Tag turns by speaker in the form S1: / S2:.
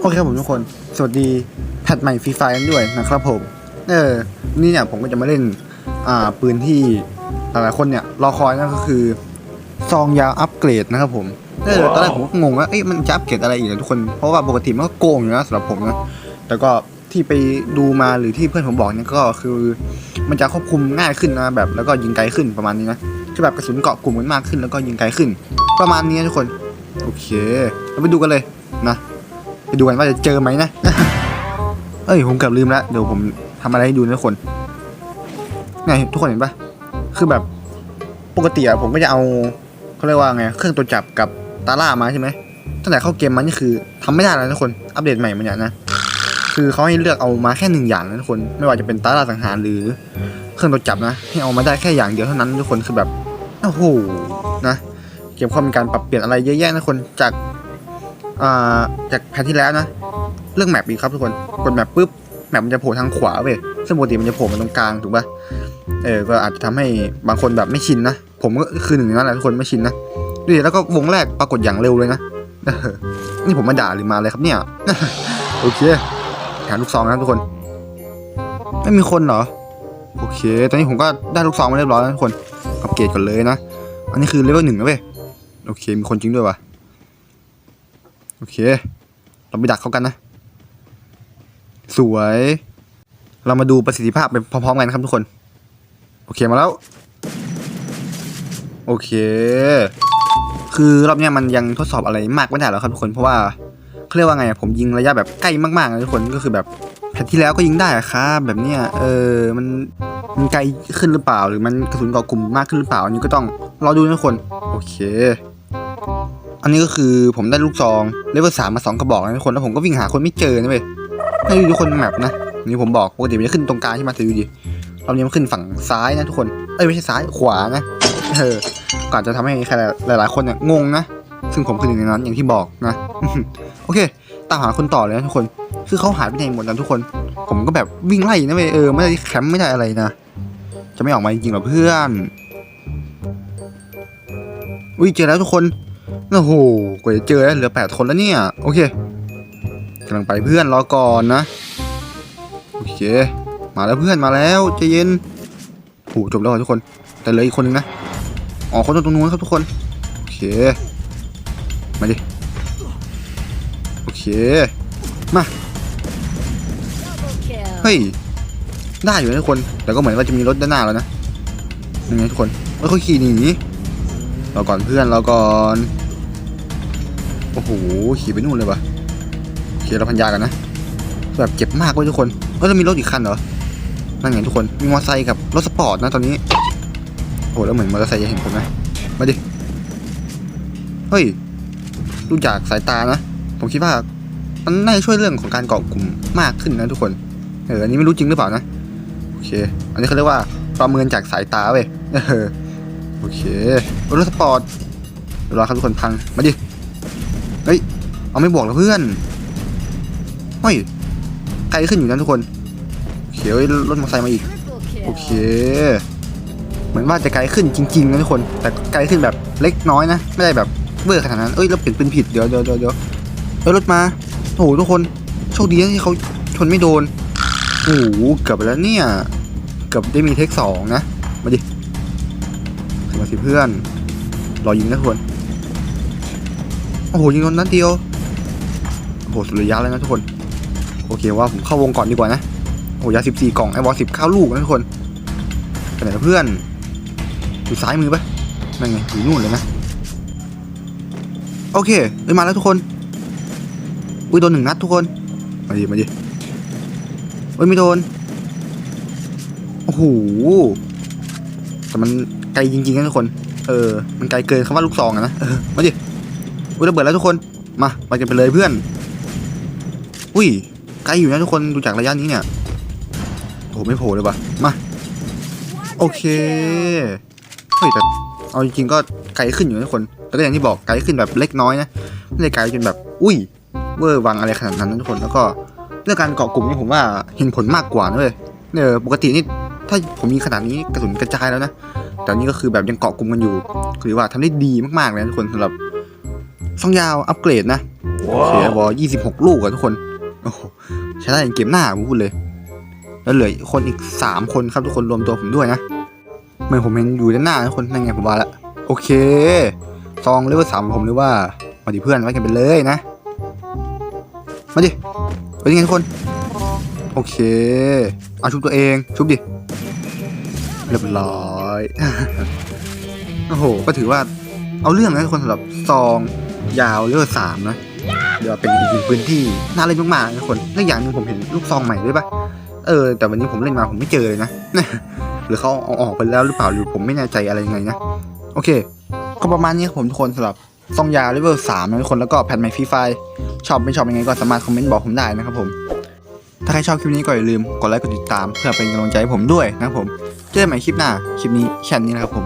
S1: โอเคครับผมทุกคน สวัสดีแพทใหม่ฟรีไฟกันด้วยนะครับผม เออ นี่เนี่ยผมก็จะมาเล่น อ่า ปืนที่หลายๆคนเนี่ย รอคอยนั่นก็คือซองยาวอัปเกรดนะครับผมเออตอนแรกผมก็งงว่าเอ้ยมันจะอัปเกรดอะไรอีกนะทุกคน เพราะว่าปกติมันก็โกงอยู่นะสำหรับผมนะ แต่ก็ที่ไปดูมาหรือที่เพื่อนผมบอกเนี่ยก็คือ มันจะควบคุมง่ายขึ้นนะแบบแล้วก็ยิงไกลขึ้นประมาณนี้นะคือแบบกระสุนเกาะกลุ่มกันมากขึ้นแล้วก็ยิงไกลขึ้น ประมาณนี้นะทุกคน โอเคเราไปดูกันเลยนะ ไปดูกันว่าจะเจอไหมนะ เอ้ยผมเกือบลืมแล้วเดี๋ยวผมทำอะไรให้ดูนะทุกคนไงทุกคนเห็นปะคือแบบปกติอะผมก็จะเอาเขาเรียกว่าไงเครื่องตรวจับกับตาล่ามาใช่ไหมตั้งแต่เข้าเกมมานี่คือทำไม่ได้แล้วทุกคนอัปเดตใหม่มาเนี่ยนะคือเขาให้เลือกเอามาแค่หนึ่งอย่างนะทุกคน ไม่ว่าจะเป็นตาล่าสังหารหรือ เครื่องตรวจับนะให้เอามาได้แค่อย่างเดียวเท่านั้นทุกคนคือแบบโอ้โหนะเกมเขามีการปรับเปลี่ยนอะไรเยอะแยะนะทุกคนจาก อ่าจากแพทที่แล้วนะ เรื่องแมปอีกครับทุกคน กดแมปปุ๊บแมปมันจะโผล่ทางขวาเว้ยซึ่งปกติมันจะโผล่มาตรงกลางถูกปะเออ ก็อาจจะทำให้บางคนแบบไม่ชินนะ ผมก็คือหนึ่งในนั้นแหละทุกคนไม่ชินนะดูดิแล้วก็วงแรกปรากฏอย่างเร็วเลยนะนี่ผมมาด่าหรือมาอะไรครับเนี่ย โอเคหาลูกซองนะทุกคน ไม่มีคนเหรอ โอเค ตอนนี้ผมก็ได้ลูกซองมาเรียบร้อยแล้วทุกคนอัปเกรดก่อนเลยนะ อันนี้คือเลเวลหนึ่งนะเว้ย โอเค มีคนจริงด้วยวะ โอเค เราไปดักเขากันนะ สวย เรามาดูประสิทธิภาพไปพร้อมๆกันนะครับทุกคน โอเคมาแล้ว โอเค คือรอบเนี้ยมันยังทดสอบอะไรมากไม่ได้หรอกครับทุกคนเพราะว่าเขาเรียกว่าไงผมยิงระยะแบบใกล้มากๆนะทุกคนก็คือแบบแพทที่แล้วก็ยิงได้ครับแบบเนี้ยเออมันมันไกลขึ้นหรือเปล่า หรือมันกระสุนเกาะกลุ่มมากขึ้นหรือเปล่าอันนี้ก็ต้องรอดูนะทุกคน โอเค อันนี้ก็คือผมได้ลูกซองเลเวลสามมาสองกระบอกนะทุกคนแล้วผมก็วิ่งหาคนไม่เจอนะเว้ยให้ดูทุกคนแมปนะนี่ผมบอกปกติมันจะขึ้นตรงกลางใช่ไหมแต่ดูดิรอบนี้มันขึ้นฝั่งซ้ายนะทุกคนเอ้ยไม่ใช่ซ้ายขวานะเออก็อาจะทำให้ใครหลาย ๆ คนเนี่ยงงนะซึ่งผมคือหนึ่งในนั้นอย่างที่บอกนะโอเคตามหาคนต่อเลยนะทุกคน คือเขาหายไปไหนหมดนะทุกคน ผมก็แบบวิ่งไล่นะเว้ยเออไม่ได้แคมป์ไม่ได้อะไรนะจะไม่ออกมาจริงๆหรอเพื่อนอุ้ยเจอแล้วทุกคน โอ้โหกว่าจะเจอแล้เหลือแปดคนแล้วเนี่ย โอเคกำลังไปเพื่อนรอก่อนนะ โอเค มาแล้วเพื่อนมาแล้วใจเย็นโหจบแล้วทุกคน แต่เหลืออีกคนนึงนะ อ๋อ คนตรงนู้นครับทุกคน โอเค มาดิ โอเค มา เฮ้ย ได้อยู่นะทุกคน แต่ก็เหมือนว่าจะมีรถด้านหน้าแล้วนะยังไงทุกคนเฮ้ยเขาขี่หนีเราก่อนเพื่อนเราก่อน โอ้โหขี่ไปนู่นเลยวะโอเคเราพันยากันนะแบบเจ็บมากเว้ยทุกคนเออแล้วมีรถอีกคันเหรอนั่นไงทุกคนมีมอเตอร์ไซค์กับรถสปอร์ตนะตอนนี้โอ้โหแล้วเหมือนมอเตอร์ไซค์จะเห็นผมนะมาดิเฮ้ยดูจากสายตานะผมคิดว่ามันน่าจะช่วยเรื่องของการเกาะกลุ่มมากขึ้นนะทุกคนเอออันนี้ไม่รู้จริงหรือเปล่านะโอเค อันนี้เขาเรียกว่าประเมินจากสายตาเว้ยเออโอเครถสปอร์ตรอครับทุกคนพังมาดิ เฮ้ย เอาไม่บอกแล้วเพื่อนเฮ้ยไกลขึ้นอยู่นะทุกคนเคเฮ้ยรถมอเตอร์ไซค์มาอีก โอเค เหมือนว่าจะไกลขึ้นจริงๆนะทุกคน แต่ไกลขึ้นแบบเล็กน้อยนะ ไม่ได้แบบเวอร์ขนาดนั้น เอ้ยเราเปลี่ยนเป็นผิดเดี๋ยวเดี๋ยวเดี๋ยวเดี๋ยวเอ้ยรถมา โอ้โหทุกคน โชคดีที่เขาชนไม่โดน โอ้โหเกือบไปแล้วเนี่ย เกือบได้มีเทคสองนะ มาดิขึ้นมาสิเพื่อน รอยิงนะทุกคน โอ้โหยิงโดนนัดเดียวโอ้โหสุดระยะเลยนะทุกคน โอเคว่าผมเข้าวงก่อนดีกว่านะโอ้โหยาสิบสี่กล่องไอ้บอลสิบข้าวลูกนะทุกคนไปไหนเพื่อนอยู่ซ้ายมือปะนั่นไงอยู่นู่นเลยนะโอเคเอ้ยมาแล้วทุกคนอุ้ยโดนหนึ่งนัดทุกคนมาดิมาดิเอ้ยไม่โดนโอ้โหแต่มันไกลจริงๆนะทุกคน เออ มันไกลเกินคำว่าลูกซองอะนะ เออ มาดิ อุ้ยระเบิดแล้วทุกคนมาไปกันไปเลยเพื่อน อุ้ยไกลอยู่นะทุกคนดูจากระยะนี้เนี่ยโหไม่โผล่เลยปะมาโอเคเฮ้ยแต่เอาจริงๆก็ไกลขึ้นอยู่นะทุกคนแต่ก็อย่างที่บอกไกลขึ้นแบบเล็กน้อยนะไม่ได้ไกลจนแบบ อุ้ยเวอร์วังอะไรขนาดนั้นนะทุกคนแล้วก็เรื่องการเกาะกลุ่มนี่ผมว่าเห็นผลมากกว่านะเลยเนี่ยปกตินี่ถ้าผมมีขนาดนี้กระสุนกระจายแล้วนะแต่อันนี่ก็คือแบบยังเกาะกลุ่มกันอยู่ถือว่าทำได้ดีมากๆเลยนะทุกคนสำหรับ ซองยาวอัปเกรดนะโอเคบอลยี่สิบหกลูกอะทุกคนโอ้โหใช้ได้ในเกมหน้าผมพูดเลย แล้วเหลืออีกคนอีกสามคนครับทุกคนรวมตัวผมด้วยนะเหมื่อนผมเห็นอยู่ด้านหน้าทุกคนนั่นไงผมว่าละโอเคซองเลเวลสามผมหรือว่ามาดิเพื่อนไว้กันไปเลยนะ มาดิเป็นยังไงทุกคน โอเคเอาชุบตัวเองชุบดิเรียบร้อย โอ้โห ก็ถือว่าเอาเรื่องนะทุกคนสำหรับซอง ยาวเลเวลสามนะ เดี๋ยวเป็นอีกหนึ่งพื้นที่น่าเล่นมากๆนะทุกคนและอย่างหนึงผมเห็นลูกซองใหม่ด้วยปะเออ แต่วันนี้ผมเล่นมาผมไม่เจอเลยนะ หรือเขาเอาออกไปแล้วหรือเปล่าหรือผมไม่แน่ใจอะไรยังไงนะ โอเค ก็ประมาณนี้ครับผมทุกคนสำหรับซองยาวเลเวลสามนะทุกคนแล้วก็แพทใหม่ฟรีไฟชอบไม่ชอบยังไงก็สามารถคอมเมนต์บอกผมได้นะครับผม ถ้าใครชอบคลิปนี้ก็อย่าลืมกดไลค์กดติดตาม เพื่อเป็นกำลังใจให้ผมด้วยนะครับผม เจอกันใหม่คลิปหน้า คลิปนี้แค่นี้นะครับผม